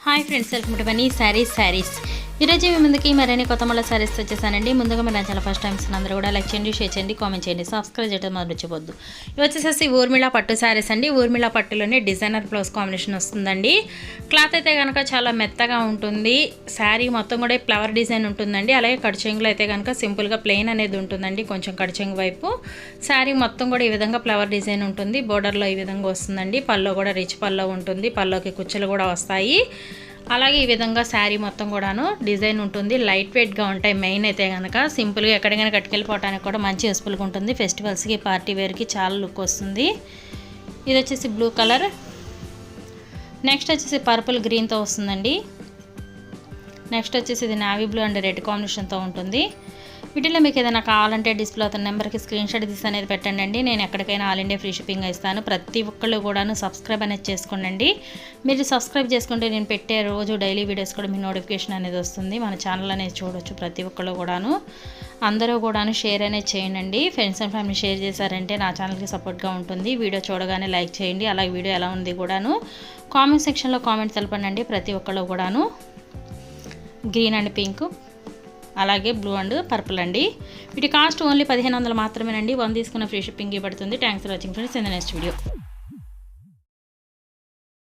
hi friends welcome to Mani saris saris ఈరోజు మీ ముందుకి మరిన్ని కొత్త మళ్ళీ సారీస్ వచ్చేసానండి. ముందుగా మీరు చాలా ఫస్ట్ టైమ్స్ అందరూ కూడా లైక్ చేయండి షేర్ చేయండి కామెంట్ చేయండి సబ్స్క్రైబ్ చేయడం మర్చిపోద్దు. ఇవి వచ్చేసేసి ఊర్మిళ పట్టు శారీస్ అండి. ఊర్మిళ పట్టులోనే డిజైనర్ బ్లౌజ్ కాంబినేషన్ వస్తుందండి. క్లాత్ అయితే కనుక చాలా మెత్తగా ఉంటుంది. శారీ మొత్తం కూడా ఫ్లవర్ డిజైన్ ఉంటుందండి. అలాగే కడిచెంగులో అయితే కనుక సింపుల్గా ప్లెయిన్ అనేది ఉంటుందండి కొంచెం కడిచెంగు వైపు. శారీ మొత్తం కూడా ఈ విధంగా ఫ్లవర్ డిజైన్ ఉంటుంది. బోర్డర్లో ఈ విధంగా వస్తుందండి. పల్లో కూడా రిచ్ పల్లో ఉంటుంది. పల్లోకి కుచ్చులు కూడా వస్తాయి. అలాగే ఈ విధంగా శారీ మొత్తం కూడాను డిజైన్ ఉంటుంది. లైట్ వెయిట్గా ఉంటాయి మెయిన్ అయితే కనుక సింపుల్గా ఎక్కడికైనా కట్టుకెళ్ళిపోవడానికి కూడా మంచి యూస్ఫుల్గా ఉంటుంది. ఫెస్టివల్స్కి పార్టీ వేర్కి చాలా లుక్ వస్తుంది. ఇది వచ్చేసి బ్లూ కలర్. నెక్స్ట్ వచ్చేసి పర్పుల్ గ్రీన్తో వస్తుందండి. నెక్స్ట్ వచ్చేసి ఇది నావీ బ్లూ అండ్ రెడ్ కాంబినేషన్తో ఉంటుంది. వీటిలో మీకు ఏదైనా కావాలంటే డిస్ప్లే అవుతున్న నెంబర్కి స్క్రీన్ షాట్ తీసి అనేది పెట్టండి అండి. నేను ఎక్కడికైనా ఆల్ ఇండియా ఫ్రీ షిప్పింగ్ ఇస్తాను. ప్రతి ఒక్కళ్ళు కూడాను సబ్స్క్రైబ్ అనేది చేసుకోండి మీరు సబ్స్క్రైబ్ చేసుకుంటే నేను పెట్టే రోజు డైలీ వీడియోస్ కూడా మీ నోటిఫికేషన్ అనేది వస్తుంది. మన ఛానల్ అనేది చూడొచ్చు ప్రతి ఒక్కళ్ళు కూడాను. అందరూ కూడాను షేర్ అనేది చేయండి ఫ్రెండ్స్ అండ్ ఫ్యామిలీ షేర్ చేశారంటే నా ఛానల్కి సపోర్ట్గా ఉంటుంది. వీడియో చూడగానే లైక్ చేయండి. అలాగే వీడియో ఎలా ఉంది కూడాను కామెంట్ సెక్షన్లో కామెంట్ తెలపండి ప్రతి ఒక్కళ్ళు కూడాను. గ్రీన్ అండ్ పింక్ అలాగే బ్లూ అండ్ పర్పుల్ అండి. వీటి కాస్ట్ ఓన్లీ పదిహేను వందలు మాత్రమేనండి. వన్ తీసుకున్న ఫ్రీ షిప్పింగ్ పడుతుంది thanks for watching friends. In the next video.